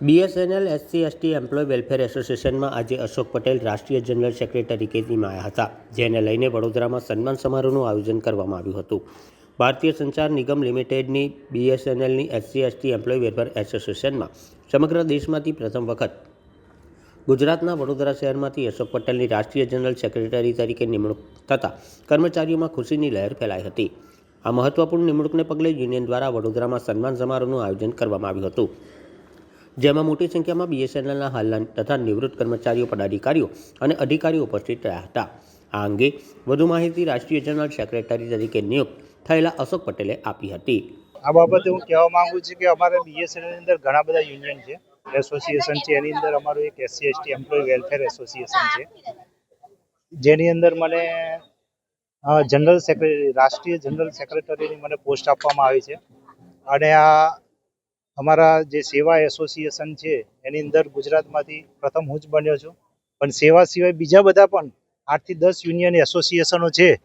BSNL, SC, ST, employ welfare એસોસિએશનમાં આજે અશોક પટેલ રાષ્ટ્રીય general secretary નિમાયા હતા, જેને લઈને વડોદરામાં સન્માન સમારોહનું આયોજન કરવામાં આવ્યું હતું. ભારતીય સંચાર નિગમ લિમિટેડની બીએસએનએલની એસસી, એસટી, એમ્પ્લોય વેલફેર એસોસિએશનમાં સમગ્ર દેશમાંથી પ્રથમ વખત ગુજરાતના વડોદરા શહેરમાંથી અશોક પટેલની રાષ્ટ્રીય જનરલ સેક્રેટરી તરીકે નિમણૂક થતાં કર્મચારીઓમાં ખુશીની લહેર ફેલાઈ હતી. આ મહત્વપૂર્ણ નિમણૂકને પગલે યુનિયન દ્વારા વડોદરામાં સન્માન સમારોહનું આયોજન કરવામાં આવ્યું હતું. જેમાં મોટી સંખ્યામાં બીએસએનએલના હાલના તથા નિવૃત્ત કર્મચારીઓ, પદાધિકારીઓ અને અધિકારીઓ ઉપસ્થિત રહ્યા હતા. આ અંગે વધુ માહિતી રાષ્ટ્રીય જનરલ સેક્રેટરી તરીકે નિયુક્ત થયેલા અશોક પટેલે આપી હતી. આ બાબતે હું કહેવા માંગુ છું કે અમારે બીએસએનએલની અંદર ઘણા બધા યુનિયન છે. એસોસિએશન છે, એની અંદર અમારું એક SC ST employ welfare association છે. જેની અંદર મને જનરલ સેક્રેટરી, રાષ્ટ્રીય જનરલ સેક્રેટરીની મને પોસ્ટ આપવામાં આવી છે. અને આ અમારા જે સેવા એસોસિએશન છે, એની અંદર ગુજરાતમાંથી પ્રથમ હું જ બન્યો છું. પણ સેવા સિવાય બીજા બધા પણ આઠથી દસ યુનિયન એસોસિએશનો છે,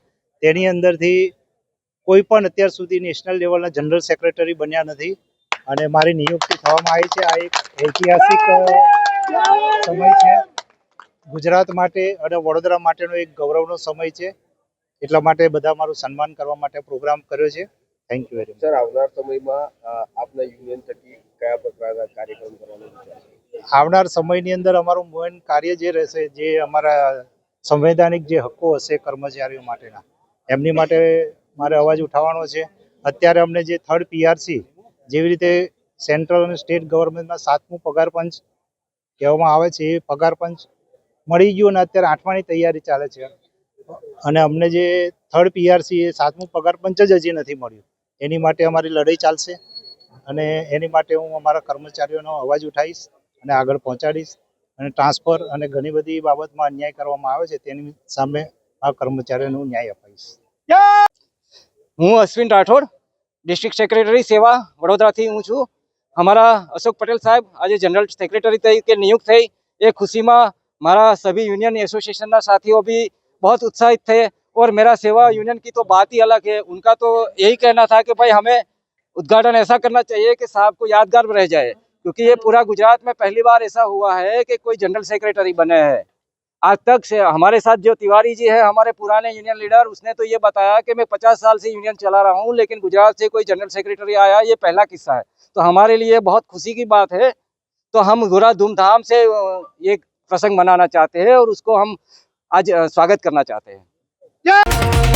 તેની અંદરથી કોઈ પણ અત્યાર સુધી નેશનલ લેવલના જનરલ સેક્રેટરી બન્યા નથી. અને મારી નિયુક્તિ થવામાં આવી છે. આ એક ઐતિહાસિક સમય છે. ગુજરાત માટે અને વડોદરા માટેનો એક ગૌરવનો સમય છે. એટલા માટે બધા મારું સન્માન કરવા માટે પ્રોગ્રામ કર્યો છે. Thank you very much sir આવનાર સમયમાં આપના યુનિયન થકી કયા પ્રકારના કાર્યક્રમ કરવાનો વિચાર છે? આવનાર સમયની અંદર અમારું મેન કાર્ય જે રહેશે જે અમારા સંવૈધાનિક જે હક્કો હશે કર્મચારીઓ માટેના એમની માટે મારે અવાજ ઉઠાવવાનો છે. અત્યારે અમને જે થર્ડ પીઆરસી જેવી રીતે સેન્ટ્રલ અને સ્ટેટ ગવર્મેન્ટના સાતમું પગાર પંચ કહેવામાં આવે છે એ પગાર પંચ મળી ગયું અને અત્યારે આઠમાની તૈયારી ચાલે છે. અને અમને જે થર્ડ પીઆરસી એ સાતમું પગાર પંચ જ હજી નથી મળ્યું. એની માટે અમારી લડાઈ ચાલશે અને એની માટે હું અમારા કર્મચારીઓનો અવાજ ઉઠાવીશ અને આગળ પહોંચાડીશ અને ટ્રાન્સફર અને ઘણી બધી બાબતમાં અન્યાય કરવામાં આવે છે તેની સામે આ કર્મચારીઓને હું ન્યાય અપાવીશ. હું અશ્વિન રાઠોડ ડિસ્ટ્રિક્ટ સેક્રેટરી સેવા વડોદરાથી હું છું. અમારા અશોક પટેલ સાહેબ આજે જનરલ સેક્રેટરી તરીકે નિયુક્ત થઈ. એ ખુશીમાં મારા સભી યુનિયન એસોસિએશનના સાથીઓ બી બહુ ઉત્સાહિત થયે. और मेरा सेवा यूनियन की तो बात ही अलग है। उनका तो यही कहना था कि भाई हमें उद्घाटन ऐसा करना चाहिए कि साहब को यादगार रह जाए क्योंकि ये पूरा गुजरात में पहली बार ऐसा हुआ है कि कोई जनरल सेक्रेटरी बने हैं। आज तक से हमारे साथ जो तिवारी जी है हमारे पुराने यूनियन लीडर उसने तो ये बताया कि मैं पचास साल से यूनियन चला रहा हूँ लेकिन गुजरात से कोई जनरल सेक्रेटरी आया ये पहला किस्सा है। तो हमारे लिए बहुत खुशी की बात है। तो हम पूरा धूमधाम से ये प्रसंग मनाना चाहते हैं और उसको हम आज स्वागत करना चाहते हैं। Yeah!